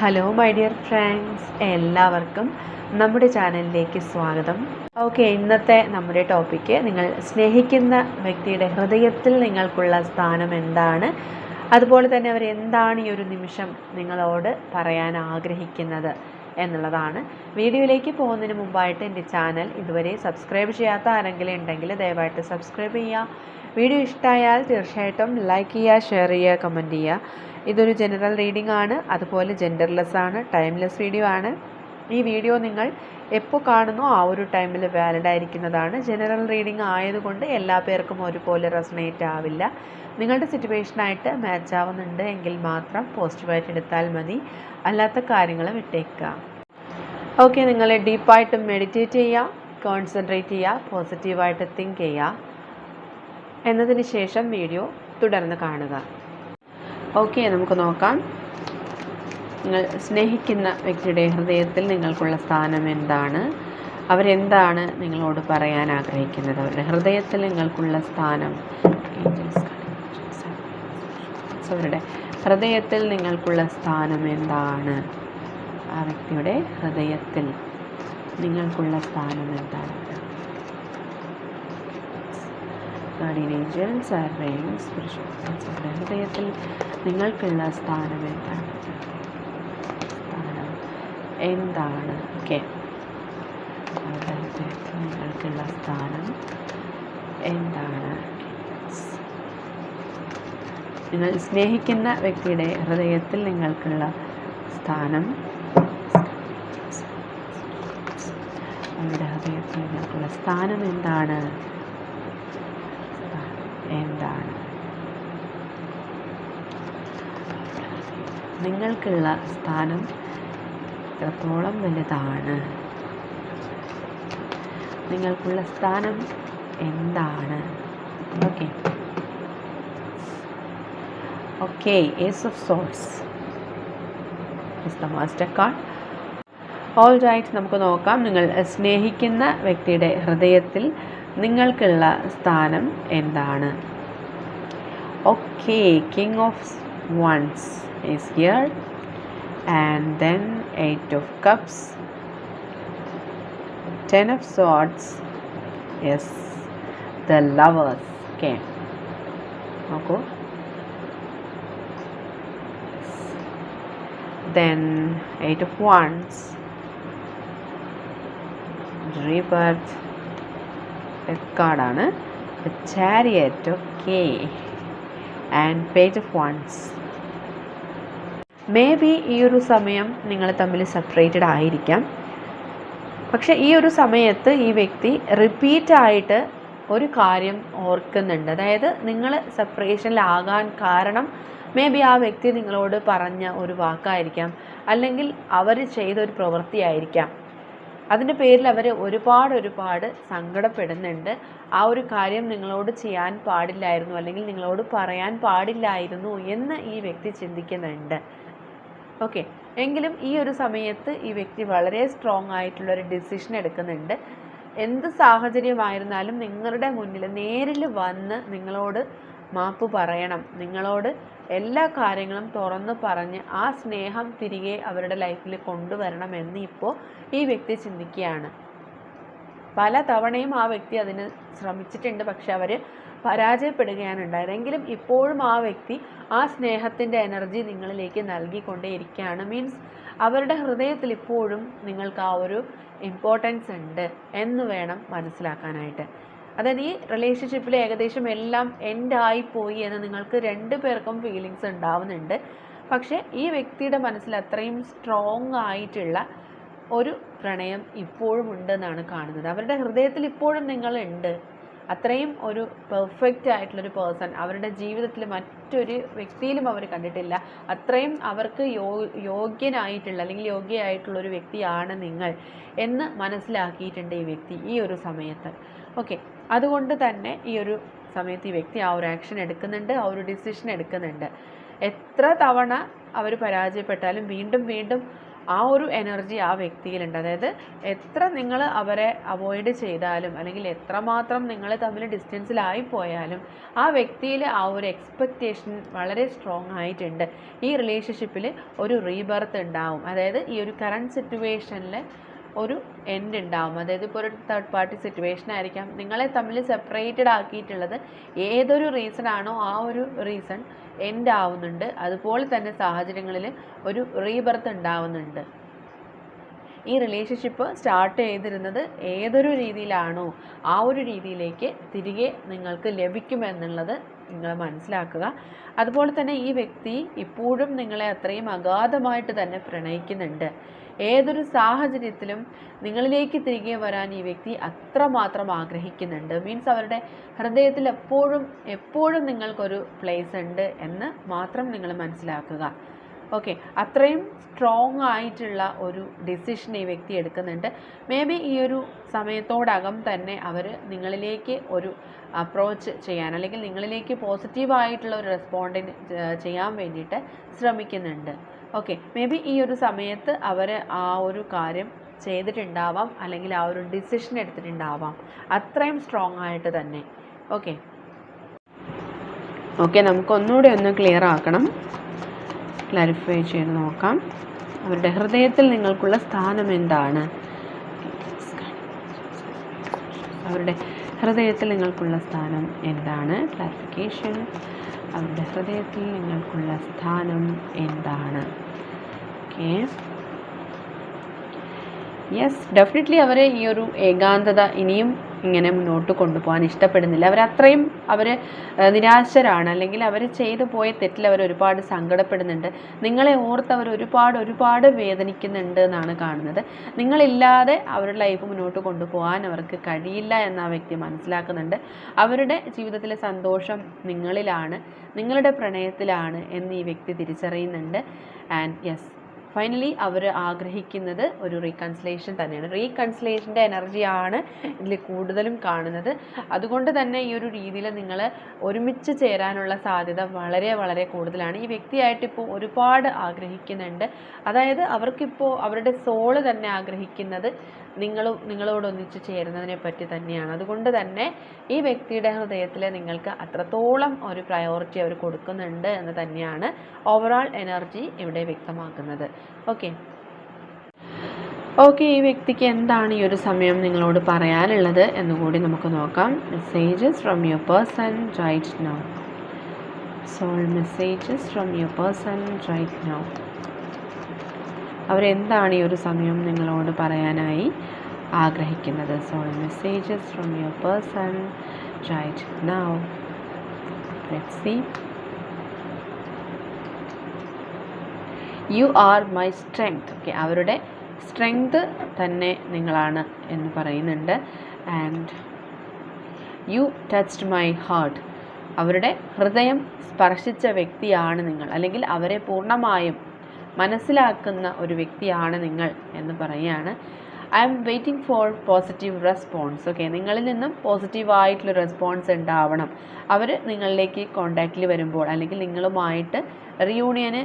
Hello my dear friends എല്ലാവർക്കും നമ്മുടെ ചാനലിലേക്ക് സ്വാഗതം. ഓക്കെ ഇന്നത്തെ നമ്മുടെ ടോപ്പിക്ക് നിങ്ങൾ സ്നേഹിക്കുന്ന വ്യക്തിയുടെ ഹൃദയത്തിൽ നിങ്ങൾക്കുള്ള സ്ഥാനം എന്താണ്? അതുപോലെ തന്നെ അവർ എന്താണ് ഈ ഒരു നിമിഷം നിങ്ങളോട് പറയാൻ ആഗ്രഹിക്കുന്നത്? എന്നുള്ളതാണ്. വീഡിയോയിലേക്ക് പോകുന്നതിന് മുമ്പായിട്ട് എന്റെ ചാനൽ ഇതുവരെ സബ്സ്ക്രൈബ് ചെയ്യാത്ത ആരെങ്കിലും ഉണ്ടെങ്കിൽ ദയവായിട്ട് സബ്സ്ക്രൈബ് ചെയ്യുക. വീഡിയോ ഇഷ്ടമായാൽ തീർച്ചയായിട്ടും ലൈക്ക് ചെയ്യുക ഷെയർ ചെയ്യുക കമന്റ് ചെയ്യുക. ഇതൊരു ജനറൽ റീഡിംഗ് ആണ്. അതുപോലെ ജെൻഡർലെസ് ആണ് ടൈംലെസ് വീഡിയോ ആണ്. ഈ വീഡിയോ നിങ്ങൾ എപ്പോൾ കാണുന്നോ ആ ഒരു ടൈമിൽ വാലിഡ് ആയിരിക്കുന്നതാണ്. ജനറൽ റീഡിംഗ് ആയതുകൊണ്ട് എല്ലാ പേർക്കും ഒരുപോലെ റെസണേറ്റ് ആവില്ല. നിങ്ങളുടെ സിറ്റുവേഷനായിട്ട് മാച്ച് ആവുന്നുണ്ട് എങ്കിൽ മാത്രം പോസിറ്റീവായിട്ട് എടുത്താൽ മതി. അല്ലാത്ത കാര്യങ്ങൾ വിട്ടേക്കുക. ഓക്കെ നിങ്ങൾ ഡീപ്പായിട്ട് മെഡിറ്റേറ്റ് ചെയ്യുക. കോൺസെൻട്രേറ്റ് ചെയ്യുക. പോസിറ്റീവായിട്ട് തിങ്ക് ചെയ്യുക. എന്നതിന് ശേഷം വീഡിയോ തുടർന്ന് കാണുക. ഓക്കെ നമുക്ക് നോക്കാം. നിങ്ങൾ സ്നേഹിക്കുന്ന വ്യക്തിയുടെ ഹൃദയത്തിൽ നിങ്ങൾക്കുള്ള സ്ഥാനം എന്താണ്? അവരെന്താണ് നിങ്ങളോട് പറയാൻ ആഗ്രഹിക്കുന്നത്? അവരുടെ ഹൃദയത്തിൽ നിങ്ങൾക്കുള്ള സ്ഥാനം അവരുടെ ഹൃദയത്തിൽ നിങ്ങൾക്കുള്ള സ്ഥാനം എന്താണ്? ആ വ്യക്തിയുടെ ഹൃദയത്തിൽ നിങ്ങൾക്കുള്ള സ്ഥാനം എന്താണ്? അവരുടെ ഹൃദയത്തിൽ നിങ്ങൾക്കുള്ള സ്ഥാനം എന്താണ്? എന്താണ്? ഓക്കെ നിങ്ങൾക്കുള്ള സ്ഥാനം എന്താണ്? നിങ്ങൾ സ്നേഹിക്കുന്ന വ്യക്തിയുടെ ഹൃദയത്തിൽ നിങ്ങൾക്കുള്ള സ്ഥാനം. അവരുടെ ഹൃദയത്തിൽ നിങ്ങൾക്കുള്ള സ്ഥാനം എന്താണ്? എന്താണ്? നിങ്ങൾക്കുള്ള സ്ഥാനം എത്രത്തോളം വലുതാണ്? നിങ്ങൾക്കുള്ള സ്ഥാനം എന്താണ്? Okay. Okay ace of swords is the master card all right നമുക്ക് നോക്കാം. നിങ്ങൾ സ്നേഹിക്കുന്ന വ്യക്തിയുടെ ഹൃദയത്തിൽ നിങ്ങൾക്കുള്ള സ്ഥാനം എന്താണ്? Okay king of wands is here and then eight of cups ten of swords yes the lovers okay നോക്കൂ. Then eight of wands rebirth കാർഡാണ് chariot okay and page of wands maybe ഈ ഒരു സമയം നിങ്ങൾ തമ്മിൽ സെപ്പറേറ്റഡ് ആയിരിക്കാം. പക്ഷെ ഈ ഒരു സമയത്ത് ഈ വ്യക്തി റിപ്പീറ്റായിട്ട് ഒരു കാര്യം ഓർക്കുന്നുണ്ട്. അതായത് നിങ്ങൾ സെപ്പറേഷനിലാകാൻ കാരണം മേ ബി ആ വ്യക്തി നിങ്ങളോട് പറഞ്ഞ ഒരു വാക്കായിരിക്കാം. അല്ലെങ്കിൽ അവർ ചെയ്ത ഒരു പ്രവൃത്തിയായിരിക്കാം. അതിന്റെ പേരിൽ അവർ ഒരുപാട് ഒരുപാട് സങ്കടപ്പെടുന്നുണ്ട്. ആ ഒരു കാര്യം നിങ്ങളോട് ചെയ്യാൻ പാടില്ലായിരുന്നു അല്ലെങ്കിൽ നിങ്ങളോട് പറയാൻ പാടില്ലായിരുന്നു എന്ന് ഈ വ്യക്തി ചിന്തിക്കുന്നുണ്ട്. ഓക്കെ എങ്കിലും ഈ ഒരു സമയത്ത് ഈ വ്യക്തി വളരെ സ്ട്രോങ് ആയിട്ടുള്ള ഒരു ഡിസിഷൻ എടുക്കുന്നുണ്ട്. എന്ത് സാഹചര്യമായിരുന്നാലും നിങ്ങളുടെ മുന്നിൽ നേരിൽ വന്ന് നിങ്ങളോട് മാപ്പ് പറയണം. നിങ്ങളോട് എല്ലാ കാര്യങ്ങളും തുറന്ന് പറഞ്ഞ് ആ സ്നേഹം തിരികെ അവരുടെ ലൈഫിൽ കൊണ്ടുവരണം എന്ന് ഇപ്പോൾ ഈ വ്യക്തി ചിന്തിക്കുകയാണ്. പല തവണയും ആ വ്യക്തി അതിന് ശ്രമിച്ചിട്ടുണ്ട്. പക്ഷെ അവർ പരാജയപ്പെടുകയാണ് ഉണ്ടായത്. എങ്കിലും ഇപ്പോഴും ആ വ്യക്തി ആ സ്നേഹത്തിന്റെ എനർജി നിങ്ങളിലേക്ക് നൽകിക്കൊണ്ടേയിരിക്കുകയാണ്. മീൻസ് അവരുടെ ഹൃദയത്തിൽ ഇപ്പോഴും നിങ്ങൾക്ക് ആ ഒരു ഇമ്പോർട്ടൻസ് ഉണ്ട് എന്ന് വേണം മനസ്സിലാക്കാനായിട്ട്. അതായത് ഈ റിലേഷൻഷിപ്പിൽ ഏകദേശം എല്ലാം എൻഡ് പോയി എന്ന് നിങ്ങൾക്ക് രണ്ട് പേർക്കും ഫീലിങ്സ് ഉണ്ടാവുന്നുണ്ട്. പക്ഷേ ഈ വ്യക്തിയുടെ മനസ്സിൽ അത്രയും സ്ട്രോങ് ആയിട്ടുള്ള ഒരു പ്രണയം ഇപ്പോഴും ഉണ്ടെന്നാണ് കാണുന്നത്. അവരുടെ ഹൃദയത്തിൽ ഇപ്പോഴും നിങ്ങളുണ്ട്. അത്രയും ഒരു പെർഫെക്റ്റ് ആയിട്ടുള്ളൊരു പേഴ്സൺ അവരുടെ ജീവിതത്തിൽ മറ്റൊരു വ്യക്തിയിലും അവർ കണ്ടിട്ടില്ല. അത്രയും അവർക്ക് യോ യോഗ്യനായിട്ടുള്ള അല്ലെങ്കിൽ യോഗ്യയായിട്ടുള്ള ഒരു വ്യക്തിയാണ് നിങ്ങൾ എന്ന് മനസ്സിലാക്കിയിട്ടുണ്ട് ഈ വ്യക്തി ഈ ഒരു സമയത്ത്. ഓക്കെ അതുകൊണ്ട് തന്നെ ഈ ഒരു സമയത്ത് ഈ വ്യക്തി ആ ഒരു ആക്ഷൻ എടുക്കുന്നുണ്ട് ആ ഒരു ഡിസിഷൻ എടുക്കുന്നുണ്ട്. എത്ര തവണ അവർ പരാജയപ്പെട്ടാലും വീണ്ടും വീണ്ടും ആ ഒരു എനർജി ആ വ്യക്തിയിലുണ്ട്. അതായത് എത്ര നിങ്ങൾ അവരെ അവോയ്ഡ് ചെയ്താലും അല്ലെങ്കിൽ എത്രമാത്രം നിങ്ങൾ തമ്മിൽ ഡിസ്റ്റൻസിലായി പോയാലും ആ വ്യക്തിയിൽ ആ ഒരു എക്സ്പെക്റ്റേഷൻ വളരെ സ്ട്രോങ് ആയിട്ടുണ്ട്. ഈ റിലേഷൻഷിപ്പിൽ ഒരു റീബർത്ത് ഉണ്ടാവും. അതായത് ഈ ഒരു കറണ്ട് സിറ്റുവേഷനിൽ ഒരു എൻഡ് ഉണ്ടാവും. അതായത് ഇപ്പോൾ ഒരു തേർഡ് പാർട്ടി സിറ്റുവേഷൻ ആയിരിക്കാം. നിങ്ങളെ തമ്മിൽ സെപ്പറേറ്റഡ് ആക്കിയിട്ടുള്ളത് ഏതൊരു റീസൺ ആണോ ആ ഒരു റീസൺ എൻഡ് ആവുന്നുണ്ട്. അതുപോലെ തന്നെ സാഹചര്യങ്ങളിൽ ഒരു റീബർത്ത് ഉണ്ടാവുന്നുണ്ട്. ഈ റിലേഷൻഷിപ്പ് സ്റ്റാർട്ട് ചെയ്തിരുന്നത് ഏതൊരു രീതിയിലാണോ ആ ഒരു രീതിയിലേക്ക് തിരികെ നിങ്ങൾക്ക് ലഭിക്കുമെന്നുള്ളത് നിങ്ങൾ മനസ്സിലാക്കുക. അതുപോലെ തന്നെ ഈ വ്യക്തി ഇപ്പോഴും നിങ്ങളെ അത്രയും അഗാധമായിട്ട് തന്നെ പ്രണയിക്കുന്നുണ്ട്. ഏതൊരു സാഹചര്യത്തിലും നിങ്ങളിലേക്ക് തിരികെ വരാൻ ഈ വ്യക്തി അത്രമാത്രം ആഗ്രഹിക്കുന്നുണ്ട്. മീൻസ് അവരുടെ ഹൃദയത്തിൽ എപ്പോഴും എപ്പോഴും നിങ്ങൾക്കൊരു പ്ലേസ് ഉണ്ട് എന്ന് മാത്രം നിങ്ങൾ മനസ്സിലാക്കുക. ഓക്കെ അത്രയും സ്ട്രോങ് ആയിട്ടുള്ള ഒരു ഡെസിഷൻ ഈ വ്യക്തി എടുക്കുന്നുണ്ട്. മേ ബി ഈ ഒരു സമയത്തോടകം തന്നെ അവർ നിങ്ങളിലേക്ക് ഒരു അപ്രോച്ച് ചെയ്യാൻ അല്ലെങ്കിൽ നിങ്ങളിലേക്ക് പോസിറ്റീവായിട്ടുള്ള ഒരു റെസ്പോണ്ടിന് ചെയ്യാൻ വേണ്ടിയിട്ട് ശ്രമിക്കുന്നുണ്ട്. ഓക്കെ മേ ബി ഈ ഒരു സമയത്ത് അവർ ആ ഒരു കാര്യം ചെയ്തിട്ടുണ്ടാവാം അല്ലെങ്കിൽ ആ ഒരു ഡിസിഷൻ എടുത്തിട്ടുണ്ടാവാം. അത്രയും സ്ട്രോങ് ആയിട്ട് തന്നെ. ഓക്കെ ഓക്കെ നമുക്കൊന്നുകൂടി ഒന്ന് ക്ലിയർ ആക്കണം. ക്ലാരിഫൈ ചെയ്ത് നോക്കാം. അവരുടെ ഹൃദയത്തിൽ നിങ്ങൾക്കുള്ള സ്ഥാനം എന്താണ്? അവരുടെ ഹൃദയത്തിൽ നിങ്ങൾക്കുള്ള സ്ഥാനം എന്താണ്? ക്ലാരിഫിക്കേഷൻ അവരുടെ ഹൃദയത്തിൽ നിങ്ങൾക്കുള്ള സ്ഥാനം എന്താണ്? ഓക്കെ യെസ് ഡെഫിനറ്റ്ലി അവരെ ഈ ഒരു ഏകാന്തത ഇനിയും ഇങ്ങനെ മുന്നോട്ട് കൊണ്ടുപോകാൻ ഇഷ്ടപ്പെടുന്നില്ല. അവരത്രയും അവർ നിരാശരാണ്. അല്ലെങ്കിൽ അവർ ചെയ്തു പോയ തെറ്റിൽ അവർ ഒരുപാട് സങ്കടപ്പെടുന്നുണ്ട്. നിങ്ങളെ ഓർത്ത് അവർ ഒരുപാട് ഒരുപാട് വേദനിക്കുന്നുണ്ട് എന്നാണ് കാണുന്നത്. നിങ്ങളില്ലാതെ അവരുടെ ലൈഫ് മുന്നോട്ട് കൊണ്ടുപോകാൻ അവർക്ക് കഴിയില്ല എന്ന് ആ വ്യക്തി മനസ്സിലാക്കുന്നുണ്ട്. അവരുടെ ജീവിതത്തിലെ സന്തോഷം നിങ്ങളിലാണ് നിങ്ങളുടെ പ്രണയത്തിലാണ് എന്ന് ഈ വ്യക്തി തിരിച്ചറിയുന്നുണ്ട്. ആൻഡ് യെസ് ഫൈനലി അവർ ആഗ്രഹിക്കുന്നത് ഒരു റീകൺസിലേഷൻ തന്നെയാണ്. റീകൺസിലേഷന്റെ എനർജിയാണ് ഇതിൽ കൂടുതലും കാണുന്നത്. അതുകൊണ്ട് തന്നെ ഈ ഒരു രീതിയിൽ നിങ്ങൾ ഒരുമിച്ച് ചേരാനുള്ള സാധ്യത വളരെ വളരെ കൂടുതലാണ്. ഈ വ്യക്തിയായിട്ട് ഇപ്പോൾ ഒരുപാട് ആഗ്രഹിക്കുന്നുണ്ട്. അതായത് അവർക്കിപ്പോൾ അവരുടെ സോൾ തന്നെ ആഗ്രഹിക്കുന്നത് നിങ്ങളും നിങ്ങളോടൊന്നിച്ച് ചേരുന്നതിനെ പറ്റി തന്നെയാണ്. അതുകൊണ്ട് തന്നെ ഈ വ്യക്തിയുടെ ഹൃദയത്തിൽ നിങ്ങൾക്ക് അത്രത്തോളം ഒരു പ്രയോറിറ്റി അവർ കൊടുക്കുന്നുണ്ട് എന്ന് തന്നെയാണ് ഓവറോൾ എനർജി ഇവിടെ വ്യക്തമാക്കുന്നത്. ഓക്കെ ഓക്കെ ഈ വ്യക്തിക്ക് എന്താണ് ഈ ഒരു സമയം നിങ്ങളോട് പറയാനുള്ളത് എന്നുകൂടി നമുക്ക് നോക്കാം. Messages from your person right now soul messages from your person right now അവരെന്താണ് ഈ ഒരു സമയം നിങ്ങളോട് പറയാനായി ആഗ്രഹിക്കുന്നത്? So messages from your person right now let see you are my strength okay അവരുടെ സ്ട്രെങ്ത് തന്നെ നിങ്ങളാണ് എന്ന് പറയുന്നുണ്ട്. And you touched my heart അവരുടെ ഹൃദയം സ്പർശിച്ച വ്യക്തിയാണ് നിങ്ങൾ. അല്ലെങ്കിൽ അവരെ പൂർണമായും മനസ്സിലാക്കുന്ന ഒരു വ്യക്തിയാണ് നിങ്ങൾ എന്ന് പറയുകയാണ്. I'm waiting for positive response okay നിങ്ങളിൽ നിന്നും പോസിറ്റീവ് ആയിട്ടുള്ള റെസ്പോൺസ് ഉണ്ടാവണം. അവർ നിങ്ങളിലേക്ക് കോണ്ടാക്റ്റിൽ വരുമ്പോൾ അല്ലെങ്കിൽ നിങ്ങളുമായിട്ട് റിയൂണിയന്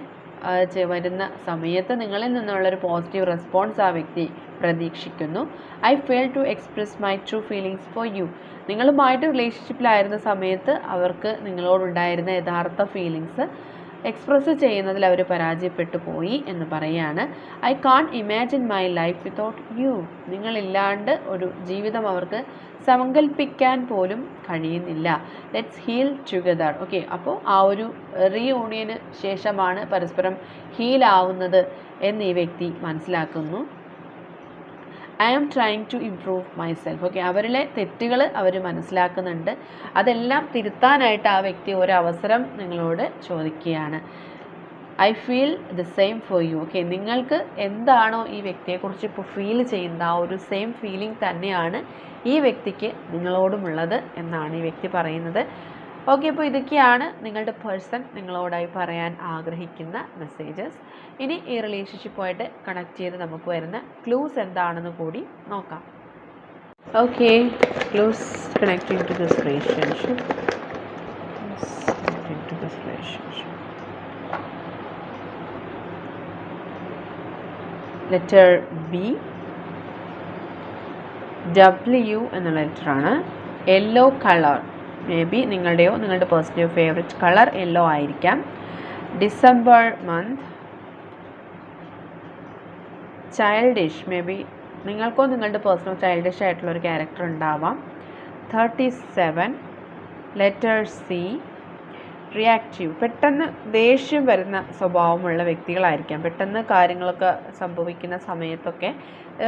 വരുന്ന സമയത്ത് നിങ്ങളിൽ നിന്നുള്ളൊരു പോസിറ്റീവ് റെസ്പോൺസ് ആ വ്യക്തി പ്രതീക്ഷിക്കുന്നു. I fail to express my true feelings for you നിങ്ങളുമായിട്ട് റിലേഷൻഷിപ്പിലായിരുന്ന സമയത്ത് അവർക്ക് നിങ്ങളോടുണ്ടായിരുന്ന യഥാർത്ഥ ഫീലിങ്സ് എക്സ്പ്രസ് ചെയ്യുന്നതിൽ അവർ പരാജയപ്പെട്ടു പോയി എന്ന് പറയാണ്. I can't imagine my life without you നിങ്ങളില്ലാണ്ട് ഒരു ജീവിതം അവർക്ക് സങ്കല്പിക്കാൻ പോലും കഴിയുന്നില്ല. ലെറ്റ്സ് ഹീൽ ടുഗദർ ഓക്കെ അപ്പോൾ ആ ഒരു റീയൂണിയന് ശേഷമാണ് പരസ്പരം ഹീൽ ആവുന്നത് എന്ന് ഈ വ്യക്തി മനസ്സിലാക്കുന്നു. I am trying to improve myself okay അവരിലെ തെറ്റുകൾ അവർ മനസ്സിലാക്കുന്നുണ്ട്. അതെല്ലാം തിരുത്താനായിട്ട് ആ വ്യക്തി ഒരവസരം നിങ്ങളോട് ചോദിക്കുകയാണ്. I feel the same for you okay നിങ്ങൾക്ക് എന്താണോ ഈ വ്യക്തിയെക്കുറിച്ച് ഇപ്പോൾ ഫീൽ ചെയ്യുന്ന ആ ഒരു സെയിം ഫീലിംഗ് തന്നെയാണ് ഈ വ്യക്തിക്ക് നിങ്ങളോടുമുള്ളത് എന്നാണ് ഈ വ്യക്തി പറയുന്നത്. ഓക്കെ അപ്പോൾ ഇതൊക്കെയാണ് നിങ്ങളുടെ പേഴ്സൺ നിങ്ങളോടായി പറയാൻ ആഗ്രഹിക്കുന്ന മെസ്സേജസ്. ഇനി ഈ റിലേഷൻഷിപ്പുമായിട്ട് കണക്ട് ചെയ്ത് നമുക്ക് വരുന്ന ക്ലൂസ് എന്താണെന്ന് കൂടി നോക്കാം. Okay clues connecting to this relationship letter B W എന്ന ലെറ്ററാണ് യെല്ലോ കളർ മേ ബി നിങ്ങളുടെയോ നിങ്ങളുടെ പേഴ്സണയോ ഫേവറേറ്റ് കളർ യെല്ലോ ആയിരിക്കാം. December month childish maybe നിങ്ങൾക്കോ നിങ്ങളുടെ പേഴ്സണൽ ചൈൽഡിഷ് ആയിട്ടുള്ള ഒരു ക്യാരക്ടർ ഉണ്ടാവാം. Thirty seven letter C reactive പെട്ടെന്ന് ദേഷ്യം വരുന്ന സ്വഭാവമുള്ള വ്യക്തികളായിരിക്കാം. പെട്ടെന്ന് കാര്യങ്ങളൊക്കെ സംഭവിക്കുന്ന സമയത്തൊക്കെ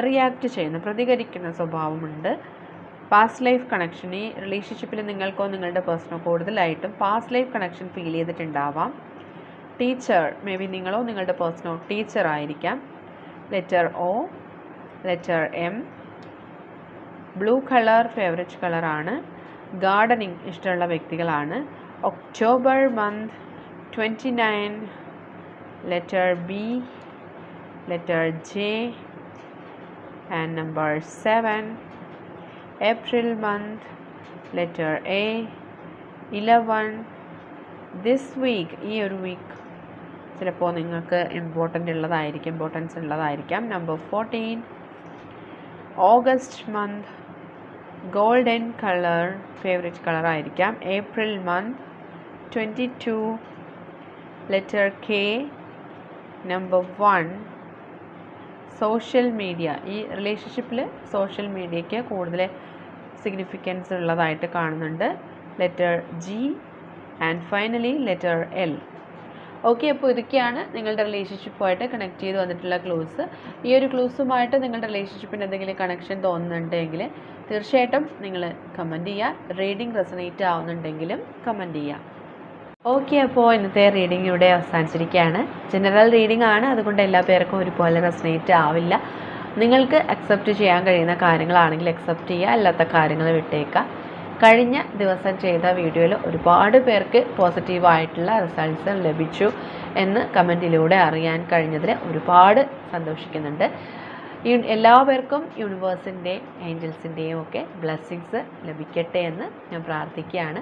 റിയാക്റ്റ് ചെയ്യുന്ന പ്രതികരിക്കുന്ന സ്വഭാവമുണ്ട്. പാസ്റ്റ് ലൈഫ് കണക്ഷനെ റിലേഷൻഷിപ്പിൽ നിങ്ങൾക്കോ നിങ്ങളുടെ പേഴ്സണോ കൂടുതലായിട്ടും പാസ്റ്റ് ലൈഫ് കണക്ഷൻ ഫീൽ ചെയ്തിട്ടുണ്ടാവാം. ടീച്ചർ മേ ബി നിങ്ങളോ നിങ്ങളുടെ പേഴ്സണോ ടീച്ചർ ആയിരിക്കാം. Letter O letter M blue colour favourite കളറാണ് ഗാർഡനിങ് ഇഷ്ടമുള്ള വ്യക്തികളാണ്. October month twenty nine letter B letter J and number seven April month letter A eleven this week ഈ ഒരു വീക്ക് ചിലപ്പോൾ നിങ്ങൾക്ക് ഇമ്പോർട്ടന്റ് ഉള്ളതായിരിക്കും importance ഉള്ളതായിരിക്കാം. Number fourteen August month golden colour favourite colour ആയിരിക്കാം. April month twenty two letter K number one social media ഈ റിലേഷൻഷിപ്പിൽ social മീഡിയയ്ക്ക് കൂടുതൽ സിഗ്നിഫിക്കൻസ് ഉള്ളതായിട്ട് കാണുന്നുണ്ട്. Letter G and finally letter L okay അപ്പോൾ ഇതൊക്കെയാണ് നിങ്ങളുടെ റിലേഷൻഷിപ്പുമായിട്ട് കണക്ട് ചെയ്ത് വന്നിട്ടുള്ള ക്ലൂസ് ഈ ഒരു ക്ലൂസുമായിട്ട് നിങ്ങളുടെ റിലേഷൻഷിപ്പിന് എന്തെങ്കിലും കണക്ഷൻ തോന്നുന്നുണ്ടെങ്കിൽ തീർച്ചയായിട്ടും നിങ്ങൾ കമന്റ് ചെയ്യുക. റീഡിംഗ് റെസനേറ്റ് ആവുന്നുണ്ടെങ്കിലും കമന്റ് ചെയ്യുക. ഓക്കെ അപ്പോൾ ഇന്നത്തെ റീഡിംഗ് ഇവിടെ അവസാനിച്ചിരിക്കുകയാണ്. ജനറൽ റീഡിംഗ് ആണ്. അതുകൊണ്ട് എല്ലാ പേർക്കും ഒരുപോലെ റെസനേറ്റ് ആവില്ല. നിങ്ങൾക്ക് അക്സെപ്റ്റ് ചെയ്യാൻ കഴിയുന്ന കാര്യങ്ങളാണെങ്കിൽ അക്സെപ്റ്റ് ചെയ്യുക. അല്ലാത്ത കാര്യങ്ങൾ വിട്ടേക്കുക. കഴിഞ്ഞ ദിവസം ചെയ്ത വീഡിയോയിൽ ഒരുപാട് പേർക്ക് പോസിറ്റീവായിട്ടുള്ള റിസൾട്ട്സ് ലഭിച്ചു എന്ന് കമന്റിലൂടെ അറിയാൻ കഴിഞ്ഞതിൽ ഒരുപാട് സന്തോഷിക്കുന്നുണ്ട്. എല്ലാ പേർക്കും യൂണിവേഴ്സിന്റെയും ഏഞ്ചൽസിന്റെയും ഒക്കെ ബ്ലെസ്സിങ്സ് ലഭിക്കട്ടെ എന്ന് ഞാൻ പ്രാർത്ഥിക്കുകയാണ്.